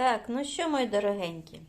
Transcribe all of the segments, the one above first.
Так, ну що, мої дорогенькі?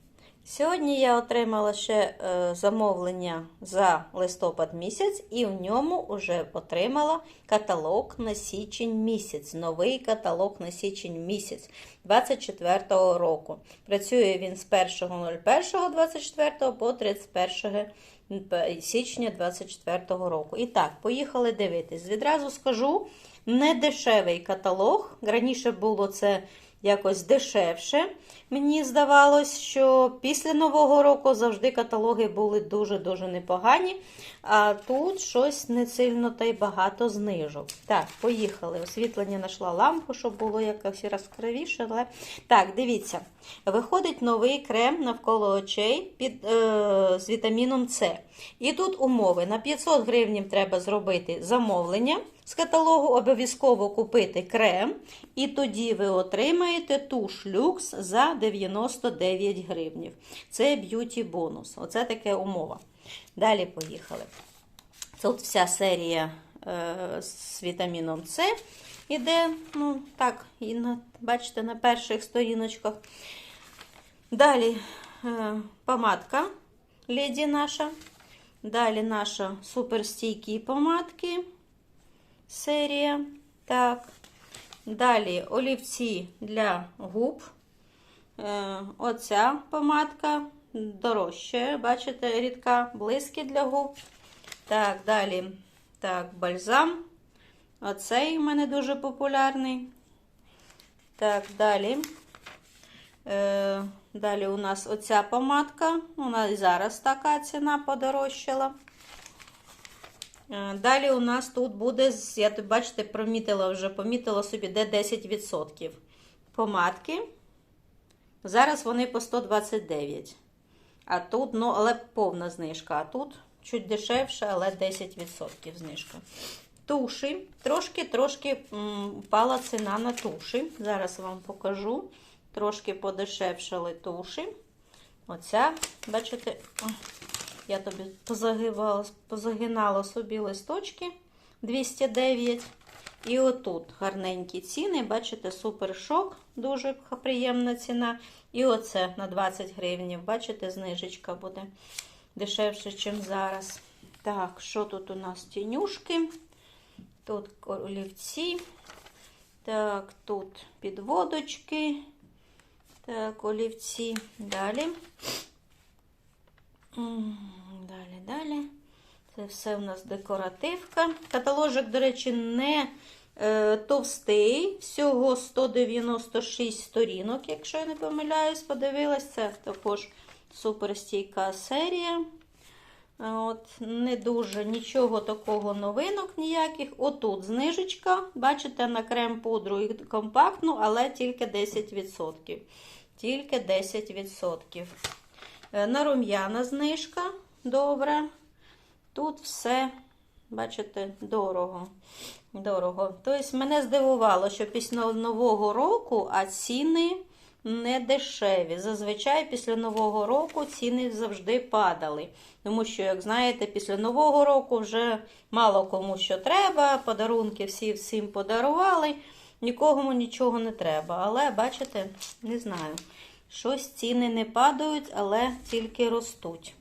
Сьогодні я отримала ще е, замовлення за листопад місяць, і в ньому вже отримала каталог на січень місяць. Новий каталог на січень місяць 24-го року. Працює він з 1.01.24 по 31 січня 24-го року. І так, поїхали дивитись. Відразу скажу, не дешевий каталог. Раніше було це якось дешевше. Мені здавалось, що після Нового року завжди каталоги були дуже-дуже непогані. А тут щось не сильно та й багато знижок. Так, поїхали. Освітлення знайшла лампу, щоб було якось яскравіше. Але... Так, дивіться. Виходить новий крем навколо очей під, е, з вітаміном С. І тут умови. На 500 гривень треба зробити замовлення з каталогу, обов'язково купити крем. І тоді ви отримаєте туш люкс за 99 гривнів. Це б'юті бонус. Оце таке умова. Далі поїхали. Тут вся серія е, з вітаміном С іде, ну так, і на, бачите, на перших сторіночках. Далі е, помадка леді наша. Далі наша суперстійкі помадки серія. Так. Далі олівці для губ. Е, оця помадка дорожча. Бачите, рідка блиски для губ. Так, далі так, бальзам. Оцей у мене дуже популярний. Так, далі. Е, Далі у нас оця помадка. Вона і зараз така ціна подорожчала. Е, Далі у нас тут буде, я тут, бачите, промітила вже, помітила собі, де 10% помадки. Зараз вони по 129. А тут, ну, але повна знижка. А тут чуть дешевше, але 10% знижка. Туші. Трошки-трошки впала ціна на туші. Зараз вам покажу. Трошки подешевшали туші. Оця, бачите, я тобі позагивала, позагинала собі листочки 209. І отут гарненькі ціни, бачите, супер шок, дуже приємна ціна. І оце на 20 гривень, бачите, знижечка буде дешевше, ніж зараз. Так, що тут у нас тінюшки? Тут олівці. Так, тут підводочки. Так, олівці. Далі. Далі, далі. Це все у нас декоративка. Каталожик, до речі, не е, товстий. Всього 196 сторінок, якщо я не помиляюсь, подивилась. Це також суперстійка серія. От, Не дуже нічого такого новинок ніяких. Отут знижечка. Бачите, на крем пудру і компактну, але тільки 10%. Тільки 10%. На рум'яна знижка. Добре. Тут все, бачите, дорого. Дорого. Тобто, мене здивувало, що після Нового року, а ціни не дешеві. Зазвичай після Нового року ціни завжди падали. Тому що, як знаєте, після Нового року вже мало кому що треба, подарунки всі всім подарували, нікому нічого не треба. Але, бачите, не знаю. Щось ціни не падають, але тільки ростуть.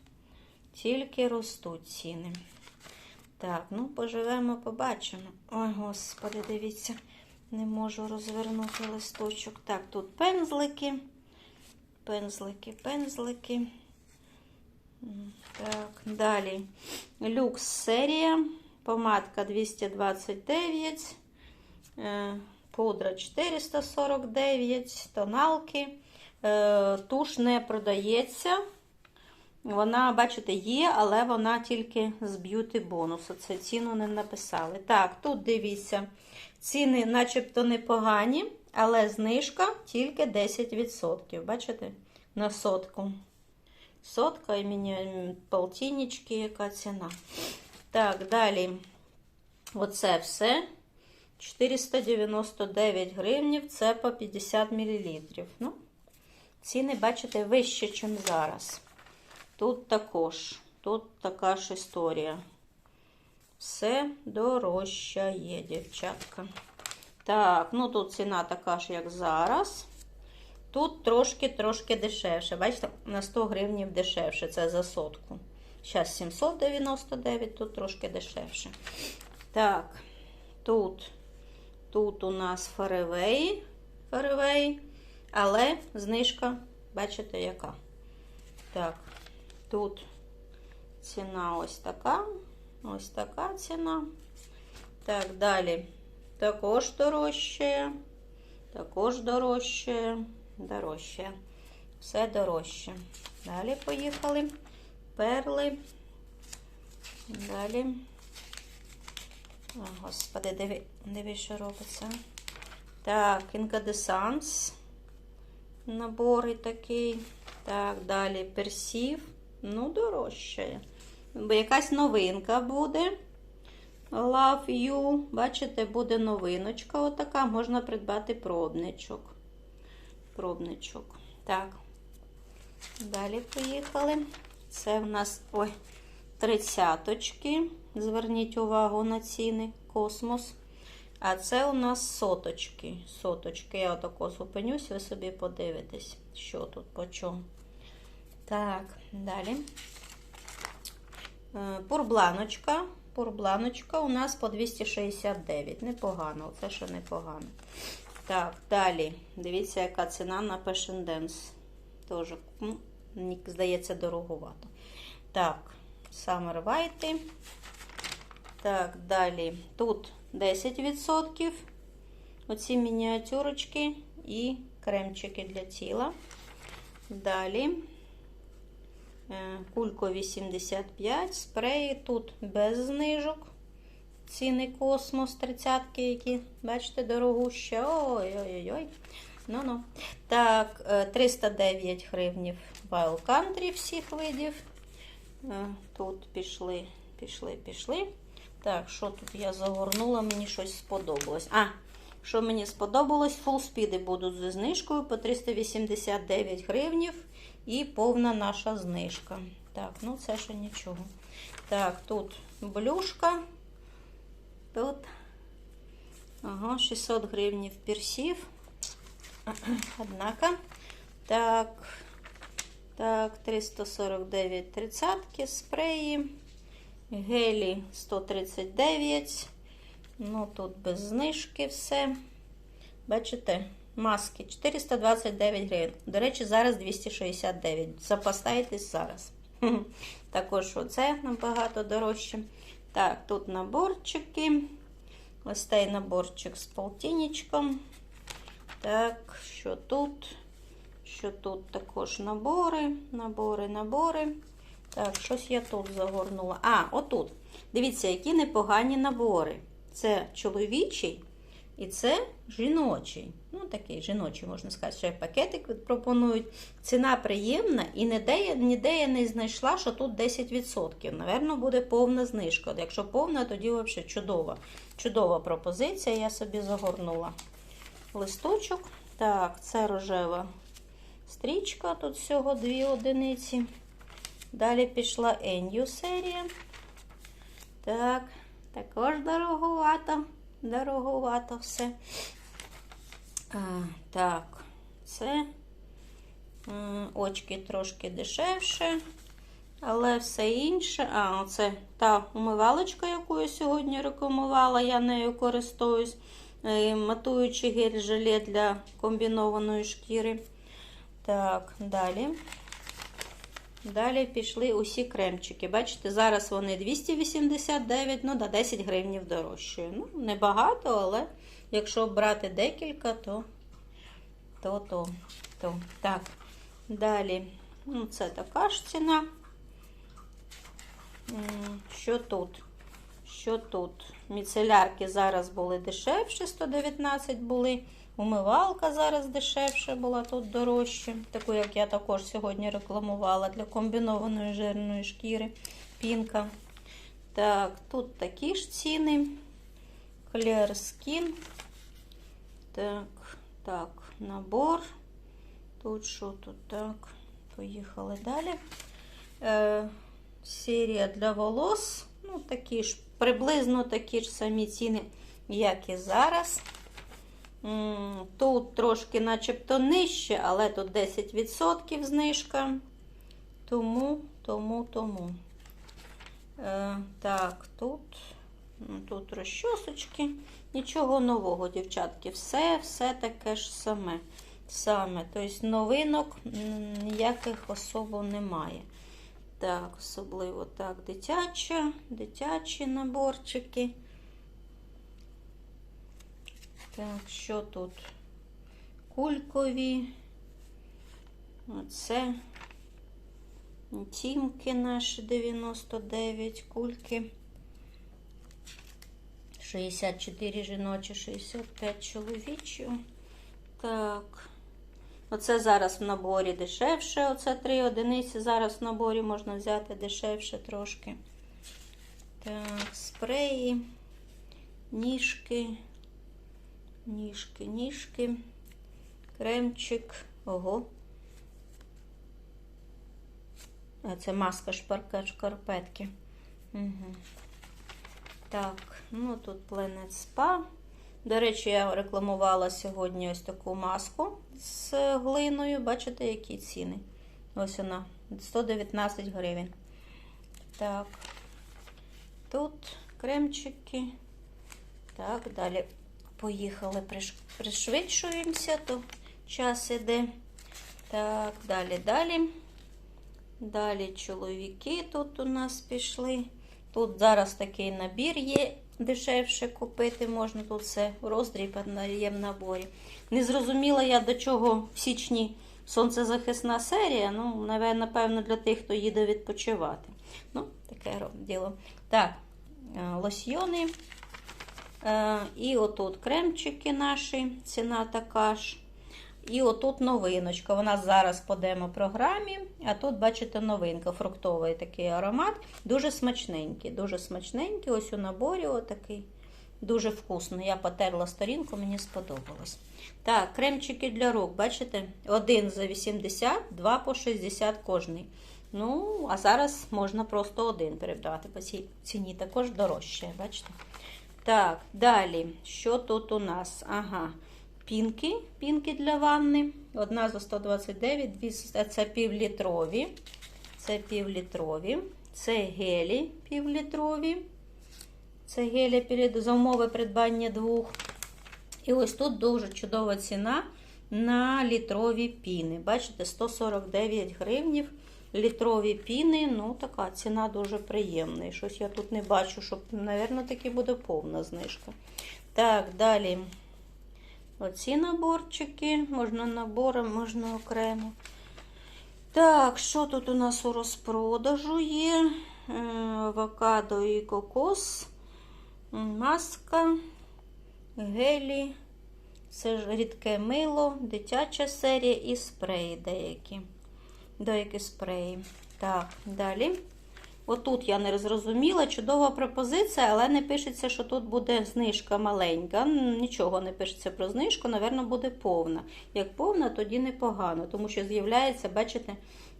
Тільки ростуть ціни. Так, ну, поживемо, побачимо. Ой, господи, дивіться. Не можу розвернути листочок. Так, тут пензлики, пензлики, пензлики. Так, далі. Люкс серія. Помадка 229, е, пудра 449, тоналки. Е, туш не продається. Вона, бачите, є, але вона тільки з б'юти бонусу. Це ціну не написали. Так, тут дивіться. Ціни начебто непогані, але знижка тільки 10%. Bачите? На сотку. Сотка і мені полтиннички, яка ціна. Так, далі. Оце все. 499 гривнів, це по 50 мл. Ну, ціни, бачите, вище, ніж зараз. Тут також. Тут така ж історія. Все дорожчає, дівчатка. Так, ну тут ціна така ж, як зараз. Тут трошки-трошки дешевше. Бачите, на 100 гривнів дешевше. Це за сотку. Зараз 799, тут трошки дешевше. Так, тут, тут у нас фаревеї, фаревеї, але знижка, бачите, яка. Так, тут ціна ось така, ось така ціна. Так, далі також дорожче, також дорожче, дорожче. Все дорожче. Далі поїхали. Перли. Далі. О, господи, диви, диви, що робиться. Так, інкадесанс. Набори такий. Так, далі персів. Ну, дорожче. Бо якась новинка буде. Love You. Бачите, буде новиночка отака. Можна придбати пробничок. Пробничок. Так. Далі поїхали. Це в нас ой, тридцяточки. Зверніть увагу на ціни. Космос. А це у нас соточки. Соточки. Я отако зупинюсь, ви собі подивитесь, що тут по чому. Так, далі. Е, Пурбланочка. Пурбланочка у нас по 269. Непогано, це ще непогано. Так, далі. Дивіться, яка ціна на Dance. Тоже, здається, дороговато. Так, Summer White. Так, далі. Тут 10%. Оці мініатюрочки і кремчики для тіла. Далі. Е, Кулько 85, спреї тут без знижок. Ціни космос 30 які, бачите, дорогущі. Ой-ой-ой. Ну-ну. Так, е, 309 гривнів Wild Country всіх видів. Е, Тут пішли, пішли, пішли. Так, що тут я загорнула, мені щось сподобалось. А, що мені сподобалось, фулспіди будуть зі знижкою по 389 гривнів. І повна наша знижка. Так, ну це ще нічого. Так, тут блюшка. Тут. Ага, 600 гривнів персів. Однако. Так. Так, 349 тридцятки, спреї. Гелі 139. Ну, тут без знижки все. Бачите? Маски 429 гривень. До речі, зараз 269. Запастайтесь зараз. Також оце набагато дорожче. Так, тут наборчики. Ось цей наборчик з полтинничком. Так, що тут? Що тут також набори, набори, набори. Так, щось я тут загорнула. А, отут. Дивіться, які непогані набори. Це чоловічий. І це жіночий. Ну, такий жіночий, можна сказати, що пакетик пропонують. Ціна приємна, і ніде, ніде я не знайшла, що тут 10%. Навірно, буде повна знижка. Якщо повна, тоді взагалі чудова. Чудова пропозиція, я собі загорнула листочок. Так, це рожева стрічка, тут всього дві одиниці. Далі пішла Енью серія. Так, також дороговато дороговато все. А, Так, це очки трошки дешевше, але все інше. А, це та умивалочка, яку я сьогодні рекламувала, я нею користуюсь. Е, матуючий гель желе для комбінованої шкіри. Так, далі. Далі пішли усі кремчики. Бачите, зараз вони 289, ну, да, 10 гривнів дорожче. Ну, небагато, але якщо брати декілька, то то, то, то. Так, далі, ну, це така ж ціна. Що тут? Що тут? Міцелярки зараз були дешевші, 119 були. Умивалка зараз дешевше була, тут дорожче. Таку, як я також сьогодні рекламувала для комбінованої жирної шкіри. Пінка. Так, тут такі ж ціни. Clear Skin. Так, так, набор. Тут що тут так? Поїхали далі. Е, Серія для волос. Ну, такі ж, приблизно такі ж самі ціни, як і зараз. Тут трошки начебто нижче, але тут 10% знижка. Тому, тому, тому. Е, так, тут, ну, тут розчосочки. Нічого нового, дівчатки. Все, все таке ж саме. Саме. Тобто новинок ніяких особо немає. Так, особливо так, дитяча, дитячі наборчики. Так, що тут? Кулькові. Оце. Тімки наші 99 кульки. 64 жіночі, 65 чоловічі. Так. Оце зараз в наборі дешевше. Оце три одиниці. Зараз в наборі можна взяти дешевше трошки. Так, спреї, ніжки, ніжки, ніжки, кремчик. Ого. А це маска шпарка шкарпетки. Угу. Так, ну тут Planet Spa. До речі, я рекламувала сьогодні ось таку маску з глиною. Бачите, які ціни? Ось вона. 119 гривень. Так. Тут кремчики. Так, далі поїхали, пришвидшуємося, то час іде. Так, далі, далі. Далі чоловіки тут у нас пішли. Тут зараз такий набір є, дешевше купити можна. Тут все роздріб є в наборі. Не зрозуміла я, до чого в січні сонцезахисна серія. Ну, напевно, для тих, хто їде відпочивати. Ну, таке діло. Так, е, лосьйони. Е, І отут кремчики наші, ціна така ж. І отут новиночка. Вона зараз по демо-програмі, а тут, бачите, новинка, фруктовий такий аромат. Дуже смачненький, дуже смачненький. Ось у наборі отакий. Дуже вкусний. Я потерла сторінку, мені сподобалось. Так, кремчики для рук, бачите? Один за 80, два по 60 кожний. Ну, а зараз можна просто один передавати. По цій ціні також дорожче, бачите? Так, далі. Що тут у нас? Ага. Пінки, пінки для ванни. Одна за 129, дві це півлітрові. Це півлітрові. Це гелі півлітрові. Це гелі за умови придбання двох. І ось тут дуже чудова ціна на літрові піни. Бачите, 149 гривнів. Літрові піни, ну така ціна дуже приємна. І щось я тут не бачу, щоб, мабуть, таки буде повна знижка. Так, далі. Оці наборчики, можна набором, можна окремо. Так, що тут у нас у розпродажу є? Е, Авокадо і кокос, маска, гелі, це ж рідке мило, дитяча серія і спреї деякі. Деякі спреї. Так, далі. Отут я не зрозуміла, чудова пропозиція, але не пишеться, що тут буде знижка маленька. Нічого не пишеться про знижку, напевно, буде повна. Як повна, тоді непогано, тому що з'являється, бачите,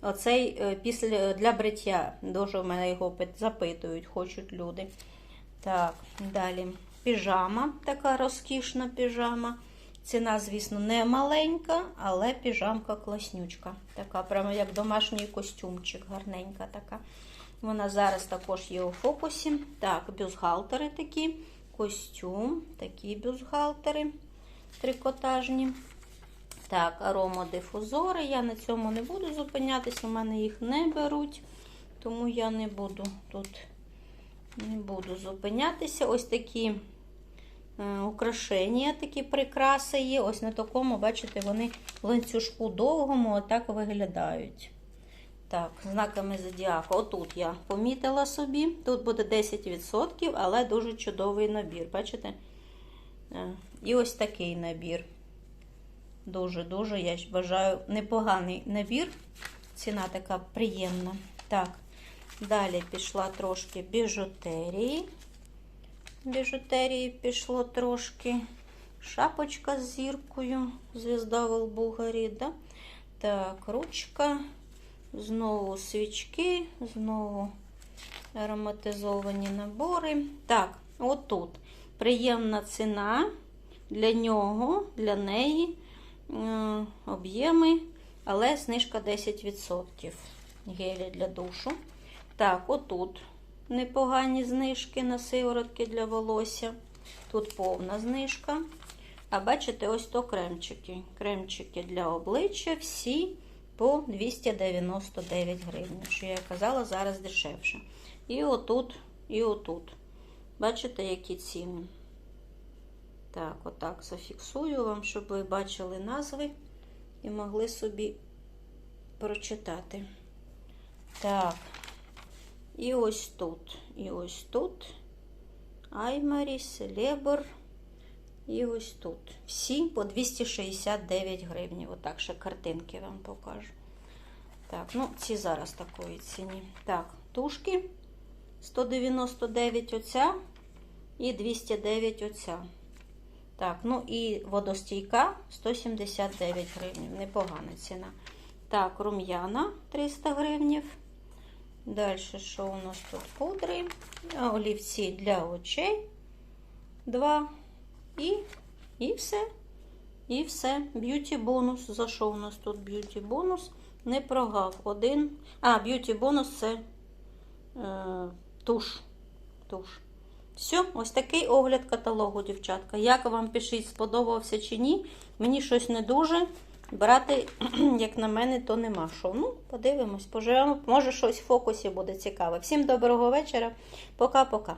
оцей е, після для бриття. Дуже в мене його запитують, хочуть люди. Так, далі. Піжама, така розкішна піжама. Ціна, звісно, не маленька, але піжамка класнючка. Така, прямо як домашній костюмчик, гарненька така. Вона зараз також є у фокусі. Так, бюстгальтери такі, костюм, такі бюстгальтери трикотажні. Так, аромадифузори. Я на цьому не буду зупинятися, у мене їх не беруть, тому я не буду тут не буду зупинятися. Ось такі украшення, такі прикраси є. Ось на такому, бачите, вони в ланцюжку довгому отак виглядають. Так, знаками зодіаку. Отут я помітила собі. Тут буде 10%, але дуже чудовий набір. Бачите? Е, І ось такий набір. Дуже-дуже, я вважаю, непоганий набір. Ціна така приємна. Так, далі пішла трошки біжутерії. Біжутерії пішло трошки. Шапочка з зіркою, звізда в лбу да? Так, ручка. Знову свічки, знову ароматизовані набори. Так, отут приємна ціна для нього, для неї е, об'єми, але знижка 10% гелі для душу. Так, отут непогані знижки на сиворотки для волосся. Тут повна знижка. А бачите, ось то кремчики. Кремчики для обличчя всі по 299 гривень. Що я казала, зараз дешевше. І отут, і отут. Бачите, які ціни? Так, отак зафіксую вам, щоб ви бачили назви і могли собі прочитати. Так, і ось тут, і ось тут. Аймарі, Селебр. І ось тут. Всі по 269 гривень. Отак ще картинки вам покажу. Так, ну, ці зараз такої ціні. Так, тушки 199 оця і 209 оця. Так, ну і водостійка 179 гривень. Непогана ціна. Так, рум'яна 300 гривень. Далі, що у нас тут пудри? Олівці для очей. Два. І, і все. І все. Б'юті бонус. За що у нас тут б'юті бонус? Не прогав. Один. А, б'юті бонус це е, туш. Туш. Все, ось такий огляд каталогу, дівчатка. Як вам пишіть, сподобався чи ні? Мені щось не дуже. Брати, як на мене, то нема що. Ну, подивимось, поживемо. Може, щось в фокусі буде цікаве. Всім доброго вечора. Пока-пока.